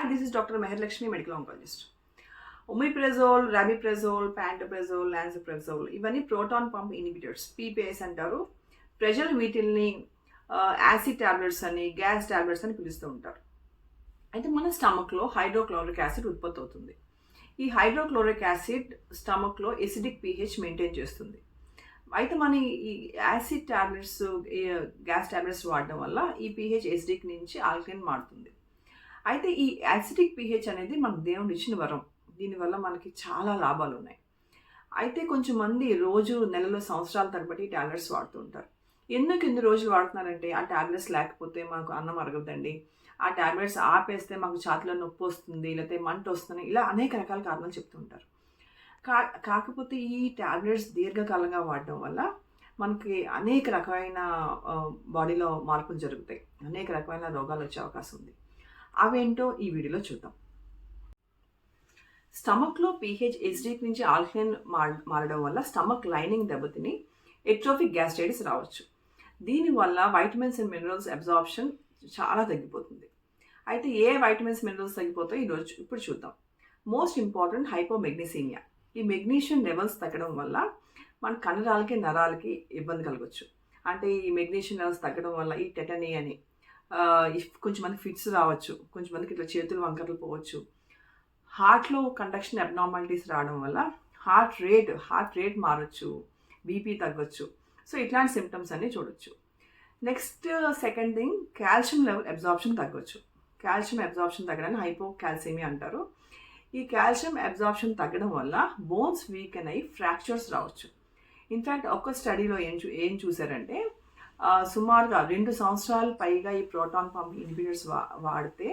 And this is doctor Meherlakshmi, medical oncologist omeprazole rabeprazole pantoprazole lansoprazole ఇవన్నీ proton pump inhibitors PPIs అంటారు. ప్రజలు వీటిల్ని acid tablets అని gas tablets అని పిలుస్తూ ఉంటారు. అయితే మన స్టమక్లో హైడ్రోక్లోరిక్ యాసిడ్ ఉత్పత్తి అవుతుంది. ఈ హైడ్రోక్లోరిక్ యాసిడ్ స్టమక్లో ఎసిడిక్ పీహెచ్ మెయింటైన్ చేస్తుంది. అయితే మన ఈ యాసిడ్ టాబ్లెట్స్ గ్యాస్ టాబ్లెట్స్ వాడడం వల్ల ఈ పీహెచ్ ఎసిడిక్ నుంచి ఆల్కలైన్ మారుతుంది. అయితే ఈ యాసిడిక్ పీహెచ్ అనేది మనకు దేవుడు ఇచ్చిన వరం. దీనివల్ల మనకి చాలా లాభాలు ఉన్నాయి. అయితే కొంచెం మంది రోజు నెలలో సంవత్సరాల తరబడి టాబ్లెట్స్ వాడుతుంటారు. ఎందుకు ఎన్ని రోజులు వాడుతున్నారంటే ఆ టాబ్లెట్స్ లేకపోతే మాకు అన్నం అరగదండి. ఆ ట్యాబ్లెట్స్ ఆపేస్తే మాకు ఛాతిలో నొప్పి వస్తుంది లేకపోతే మంట వస్తుంది ఇలా అనేక రకాల కారణాలు చెప్తుంటారు కా కాకపోతే ఈ ట్యాబ్లెట్స్ దీర్ఘకాలంగా వాడడం వల్ల మనకి అనేక రకమైన బాడీలో మార్పులు జరుగుతాయి. అనేక రకమైన రోగాలు వచ్చే అవకాశం ఉంది. అవేంటో ఈ వీడియోలో చూద్దాం. స్టమక్లో పీహెచ్ ఎసిడిక్ నుంచి ఆల్కలైన్ మారడం వల్ల స్టమక్ లైనింగ్ దెబ్బతిని ఎట్రోఫిక్ గ్యాస్ట్రైటిస్ రావచ్చు. దీనివల్ల వైటమిన్స్ అండ్ మినరల్స్ అబ్జార్ప్షన్ చాలా తగ్గిపోతుంది. అయితే ఏ వైటమిన్స్ మినరల్స్ తగ్గిపోతాయో ఈరోజు ఇప్పుడు చూద్దాం. Most important hypomagnesaemia. ఈ మెగ్నీషియం లెవెల్స్ తగ్గడం వల్ల మన కండరాలకి నరాలకి ఇబ్బంది కలగవచ్చు అంటే ఈ మెగ్నీషియం లెవెల్స్ తగ్గడం వల్ల ఈ టెటనీ అని కొంచెం ఫిట్స్ రావచ్చు కొంచెం మందికి ఇట్లా చేతులు వంకరలు పోవచ్చు. హార్ట్లో కండక్షన్ అబ్నార్మాలిటీస్ రావడం వల్ల హార్ట్ రేట్ హార్ట్ రేట్ మారచ్చు బీపీ తగ్గొచ్చు. సో ఇట్లాంటి సిమ్టమ్స్ అన్నీ చూడొచ్చు. Next second thing calcium level absorption తగ్గొచ్చు. Calcium absorption తగ్గడానికి హైపో కాల్సియమీ అంటారు. ఈ కాల్షియం అబ్జార్ప్షన్ తగ్గడం వల్ల బోన్స్ వీకెన్ అయి ఫ్రాక్చర్స్ రావచ్చు. ఇన్ఫ్యాక్ట్ ఒక్క స్టడీలో ఏం చూ ఏం చూసారంటే సుమారుగా రెండు సంవత్సరాలు పైగా ఈ ప్రోటాన్ పంప్ ఇన్హిబిటర్స్ వా వాడితే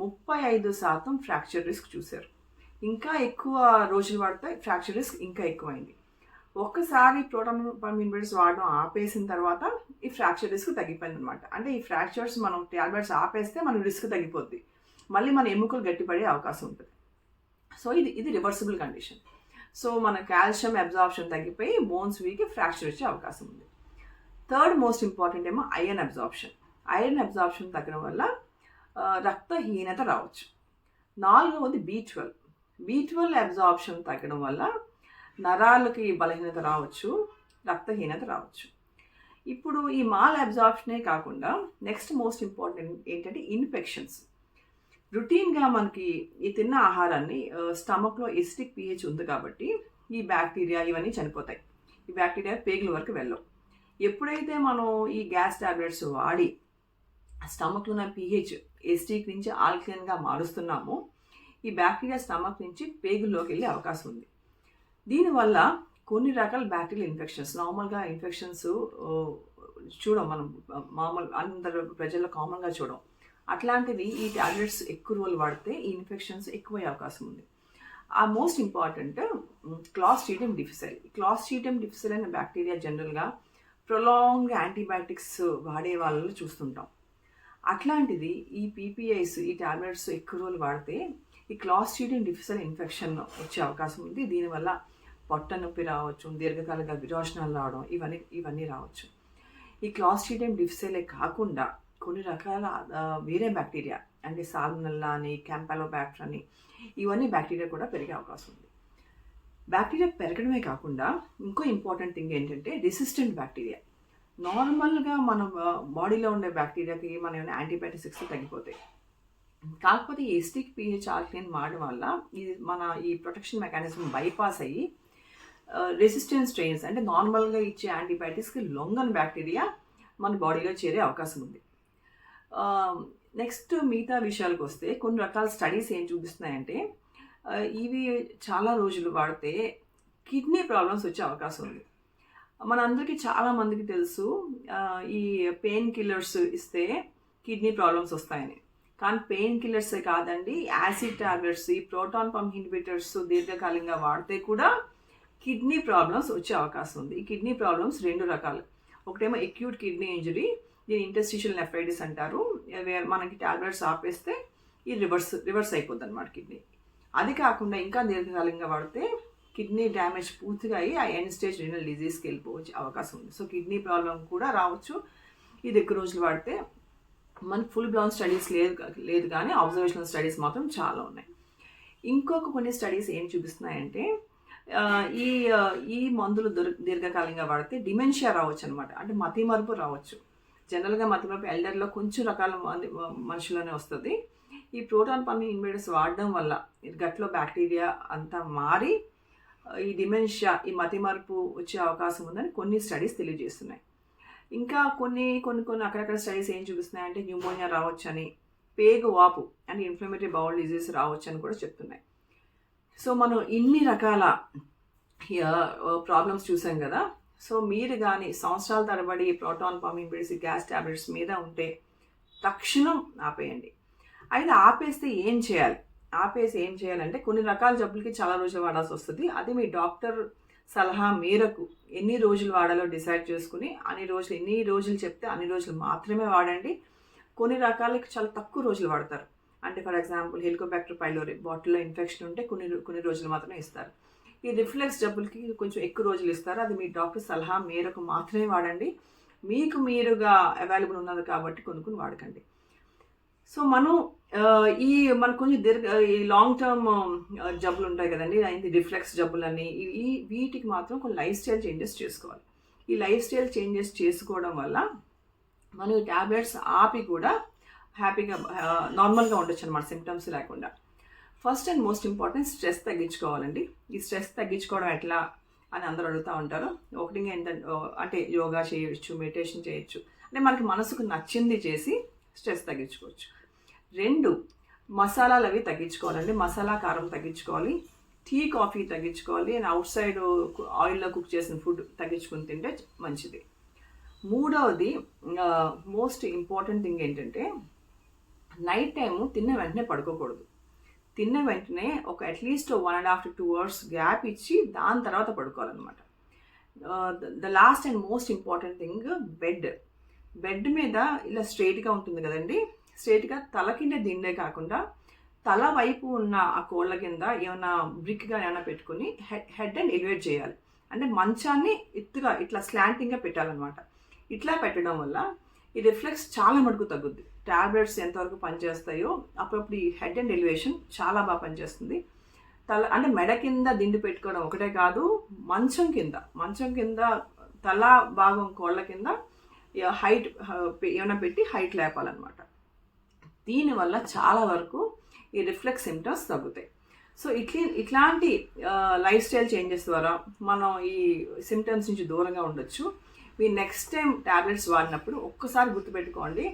ముప్పై ఐదు శాతం ఫ్రాక్చర్ రిస్క్ చూశారు. ఇంకా ఎక్కువ రోజులు వాడితే ఫ్రాక్చర్ రిస్క్ ఇంకా ఎక్కువైంది. ఒక్కసారి ప్రోటాన్ పంప్ ఇన్హిబిటర్స్ వాడడం ఆపేసిన తర్వాత ఈ ఫ్రాక్చర్ రిస్క్ తగ్గిపోయింది అనమాట అంటే ఈ ఫ్రాక్చర్స్ మనం ట్యాబ్లెట్స్ ఆపేస్తే మనం రిస్క్ తగ్గిపోద్ది. మళ్ళీ మన ఎముకలు గట్టిపడే అవకాశం ఉంటుంది. సో ఇది ఇది రివర్సిబుల్ కండిషన్. సో మన కాల్షియం అబ్జార్ప్షన్ తగ్గిపోయి బోన్స్ వీక్ ఫ్రాక్చర్ వచ్చే అవకాశం ఉంది. థర్డ్ మోస్ట్ ఇంపార్టెంట్ ఏమో ఐరన్ అబ్జార్ప్షన్. ఐరన్ అబ్జార్ప్షన్ తగ్గడం వల్ల రక్తహీనత రావచ్చు. నాలుగవది B twelve B twelve absorption తగ్గడం వల్ల నరాలకి బలహీనత రావచ్చు రక్తహీనత రావచ్చు. ఇప్పుడు ఈ మాల్ అబ్జార్ప్షనే కాకుండా నెక్స్ట్ మోస్ట్ ఇంపార్టెంట్ ఏంటంటే ఇన్ఫెక్షన్స్. రొటీన్గా మనకి ఈ తిన్న ఆహారాన్ని స్టమక్లో ఎసిటిక్ పిహెచ్ ఉంది కాబట్టి ఈ బ్యాక్టీరియా ఇవన్నీ చనిపోతాయి. ఈ బ్యాక్టీరియా పేగుల వరకు వెళ్ళవు. ఎప్పుడైతే మనం ఈ గ్యాస్ టాబ్లెట్స్ వాడి స్టమక్లో ఉన్న పిహెచ్ ఎస్టీక్ నుంచి ఆల్కలైన్గా మారుస్తున్నామో ఈ బ్యాక్టీరియా స్టమక్ నుంచి పేగుల్లోకి వెళ్ళే అవకాశం ఉంది. దీనివల్ల కొన్ని రకాల బ్యాక్టీరియల్ ఇన్ఫెక్షన్స్ నార్మల్గా ఇన్ఫెక్షన్స్ చూడం మనం మామూలు అందరు ప్రజల్లో కామన్గా చూడం. అట్లాంటివి ఈ టాబ్లెట్స్ ఎక్కువ రోజులు వాడితే ఈ ఇన్ఫెక్షన్స్ ఎక్కువయ్యే అవకాశం ఉంది. ఆ most important clostridium difficile. Clostridium difficile అనే బ్యాక్టీరియా జనరల్గా ప్రొలాంగ్ యాంటీబయాటిక్స్ వాడే వాళ్ళని చూస్తుంటాం. అట్లాంటిది ఈ పీపీఐస్ ఈ టాబ్లెట్స్ ఎక్కువ రోజులు వాడితే ఈ క్లాస్ట్రీడియం డిఫిసల్ ఇన్ఫెక్షన్ వచ్చే అవకాశం ఉంది. దీనివల్ల పొట్ట నొప్పి రావచ్చు దీర్ఘకాలిక విరోచనాలు రావడం ఇవన్నీ ఇవన్నీ రావచ్చు. ఈ క్లాస్ట్రీడియం డిఫిసలే కాకుండా కొన్ని రకాల వేరే బ్యాక్టీరియా అంటే సాల్మనల్లా అని క్యాంపాలో బ్యాక్టర్ అని ఇవన్నీ బ్యాక్టీరియా కూడా పెరిగే అవకాశం ఉంది. బ్యాక్టీరియా పెరగడమే కాకుండా ఇంకో ఇంపార్టెంట్ థింగ్ ఏంటంటే రెసిస్టెంట్ బ్యాక్టీరియా నార్మల్గా మన బాడీలో ఉండే బ్యాక్టీరియాకి మన ఏమైనా యాంటీబయాటిక్స్ తగ్గిపోతాయి. కాకపోతే ఈ ఎస్టిక్ పిహెచ్ ఆల్కలైన్ వాడడం వల్ల ఇది మన ఈ ప్రొటెక్షన్ మెకానిజం బైపాస్ అయ్యి రెసిస్టెంట్ స్ట్రెయిన్స్ అంటే నార్మల్గా ఇచ్చే యాంటీబయాటిక్స్కి లొంగన్ బ్యాక్టీరియా మన బాడీలో చేరే అవకాశం ఉంది. నెక్స్ట్ మిగతా విషయాలకు వస్తే కొన్ని రకాల స్టడీస్ ఏం చూపిస్తున్నాయంటే ఇవి చాలా రోజులు వాడితే కిడ్నీ ప్రాబ్లమ్స్ వచ్చే అవకాశం ఉంది. మనందరికీ చాలామందికి తెలుసు ఈ పెయిన్ కిల్లర్స్ ఇస్తే కిడ్నీ ప్రాబ్లమ్స్ వస్తాయని. కానీ పెయిన్ కిల్లర్సే కాదండి యాసిడ్ టాబ్లెట్స్ ఈ ప్రోటాన్ పంప్ ఇన్హిబిటర్స్ దీర్ఘకాలంగా వాడితే కూడా కిడ్నీ ప్రాబ్లమ్స్ వచ్చే అవకాశం ఉంది. ఈ కిడ్నీ ప్రాబ్లమ్స్ రెండు రకాలు. ఒకటేమో ఎక్యూట్ కిడ్నీ ఇంజరీ దీని ఇంటర్స్టిషియల్ నెఫ్రైటిస్ అంటారు. మనకి టాబ్లెట్స్ ఆపేస్తే ఈ రివర్స్ రివర్స్ అయిపోద్ది అనమాట కిడ్నీ. అది కాకుండా ఇంకా దీర్ఘకాలంగా వాడితే కిడ్నీ డ్యామేజ్ పూర్తిగా అయ్యి ఆ ఎండ్ స్టేజ్ రీనల్ డిజీస్కి వెళ్ళిపోవచ్చు అవకాశం ఉంది. సో కిడ్నీ ప్రాబ్లం కూడా రావచ్చు. ఇది ఎక్కువ రోజులు వాడితే మన ఫుల్ బ్లౌన్ స్టడీస్ లేదు లేదు కానీ అబ్జర్వేషనల్ స్టడీస్ మాత్రం చాలా ఉన్నాయి. ఇంకొక కొన్ని స్టడీస్ ఏం చూపిస్తున్నాయంటే ఈ ఈ మందులు దొరి దీర్ఘకాలంగా వాడితే డిమెన్షియా రావచ్చు అనమాట అంటే మతిమరుపు రావచ్చు. జనరల్గా మతిమరుపు ఎల్డర్లో కొంచెం రకాల మంది వస్తుంది. ఈ ప్రోటాన్ పన్ను ఇన్వేడర్స్ వాడడం వల్ల గట్లో బ్యాక్టీరియా అంతా మారి ఈ డిమెన్షియా ఈ మతి మార్పు వచ్చే అవకాశం ఉందని కొన్ని స్టడీస్ తెలియజేస్తున్నాయి. ఇంకా కొన్ని కొన్ని కొన్ని అక్కడక్కడ స్టడీస్ ఏం చూపిస్తున్నాయి అంటే న్యూమోనియా రావచ్చని పేగు వాపు అండ్ ఇన్ఫ్లమేటరీ బౌల్ డిజీజ్ రావచ్చు అని కూడా చెప్తున్నాయి. సో మనం ఇన్ని రకాల ప్రాబ్లమ్స్ చూసాం కదా. సో మీరు కానీ సంవత్సరాల తరబడి ప్రోటాన్ పంపింగ్ పెడిసి గ్యాస్ ట్యాబ్లెట్స్ మీద ఉంటే తక్షణం ఆపేయండి. అయితే ఆపేస్తే ఏం చేయాలి? ఆపేసి ఏం చేయాలంటే కొన్ని రకాల జబ్బులకి చాలా రోజులు వాడాల్సి వస్తుంది. అది మీ డాక్టర్ సలహా మేరకు ఎన్ని రోజులు వాడాలో డిసైడ్ చేసుకుని అన్ని రోజులు ఎన్ని రోజులు చెప్తే అన్ని రోజులు మాత్రమే వాడండి. కొన్ని రకాలకి చాలా తక్కువ రోజులు వాడతారు. అంటే ఫర్ ఎగ్జాంపుల్ హెలికోబాక్టర్ పైలోరి బాటిల్లో ఇన్ఫెక్షన్ ఉంటే కొన్ని కొన్ని రోజులు మాత్రమే ఇస్తారు. ఈ రిఫ్లెక్స్ జబ్బులకి కొంచెం ఎక్కువ రోజులు ఇస్తారు. అది మీ డాక్టర్ సలహా మేరకు మాత్రమే వాడండి. మీకు మీరుగా అవైలబుల్ ఉన్నది కాబట్టి కొనుక్కుని వాడకండి. సో మనం ఈ మనకు కొంచెం దీర్ఘ ఈ లాంగ్ టర్మ్ జబ్బులు ఉంటాయి కదండి అయింది రిఫ్లెక్స్ జబ్బులు అని ఈ వీటికి మాత్రం కొన్ని లైఫ్ స్టైల్ చేంజెస్ చేసుకోవాలి. ఈ లైఫ్ స్టైల్ చేంజెస్ చేసుకోవడం వల్ల మనం ఈ ట్యాబ్లెట్స్ ఆపి కూడా హ్యాపీగా నార్మల్గా ఉండొచ్చు అనమాట సిమ్టమ్స్ లేకుండా. First and most important stress తగ్గించుకోవాలండి. ఈ స్ట్రెస్ తగ్గించుకోవడం ఎట్లా అని అందరూ అడుగుతూ ఉంటారు. ఒకటి ఏంటంటే అంటే యోగా చేయొచ్చు మెడిటేషన్ చేయొచ్చు అంటే మనకి మనసుకు నచ్చింది చేసి స్ట్రెస్ తగ్గించుకోవచ్చు. రెండు మసాలాలు అవి తగ్గించుకోవాలండి. మసాలా కారం తగ్గించుకోవాలి. టీ కాఫీ తగ్గించుకోవాలి. అండ్ అవుట్ సైడ్ ఆయిల్లో కుక్ చేసిన ఫుడ్ తగ్గించుకుని తింటే మంచిది. మూడవది మోస్ట్ ఇంపార్టెంట్ థింగ్ ఏంటంటే నైట్ టైం తిన్న వెంటనే పడుకోకూడదు. తిన్న వెంటనే ఒక at least one and half to two hours gap ఇచ్చి దాని తర్వాత పడుకోవాలన్నమాట. The last and most important thing bed. Bed మీద ఇలా స్ట్రైట్గా ఉంటుంది కదండి. స్ట్రేట్గా తల కింద దిండే కాకుండా తల వైపు ఉన్న ఆ కోళ్ళ కింద ఏమైనా బ్రిక్గా ఏమైనా పెట్టుకుని హెడ్ హెడ్ అండ్ ఎలివేట్ చేయాలి. అంటే మంచాన్ని ఎత్తుగా ఇట్లా స్లాంటింగ్గా పెట్టాలన్నమాట. ఇట్లా పెట్టడం వల్ల ఈ రిఫ్లెక్స్ చాలా మటుకు తగ్గుద్ది. ట్యాబ్లెట్స్ ఎంతవరకు పనిచేస్తాయో అప్పుడప్పుడు ఈ హెడ్ అండ్ ఎలివేషన్ చాలా బాగా పనిచేస్తుంది. తల అంటే మెడ కింద దిండు పెట్టుకోవడం ఒకటే కాదు మంచం కింద మంచం కింద తల భాగం కోళ్ళ కింద హైట్ ఏమైనా పెట్టి హైట్ లేపాలన్నమాట. దీనివల్ల చాలా వరకు ఈ రిఫ్లెక్స్ సిమ్టమ్స్ తగ్గుతాయి. సో ఇట్లా ఇట్లాంటి లైఫ్ స్టైల్ చేంజెస్ ద్వారా మనం ఈ సిమ్టమ్స్ నుంచి దూరంగా ఉండొచ్చు. మీ నెక్స్ట్ టైం ట్యాబ్లెట్స్ వాడినప్పుడు ఒక్కసారి గుర్తుపెట్టుకోండి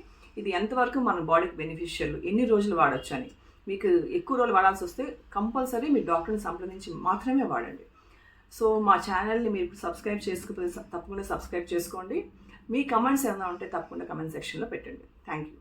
ఇది ఎంతవరకు మన బాడీకి బెనిఫిషియల్ ఎన్ని రోజులు వాడచ్చు అని. మీకు ఎక్కువ రోజులు వాడాల్సి వస్తే కంపల్సరీ మీ డాక్టర్ని సంప్రదించి మాత్రమే వాడండి. సో మా ఛానల్ని మీరు సబ్స్క్రైబ్ చేసుకోకపోతే తప్పకుండా సబ్స్క్రైబ్ చేసుకోండి. మీ కమెంట్స్ ఏమైనా ఉంటే తప్పకుండా కమెంట్ సెక్షన్లో పెట్టండి. Thank you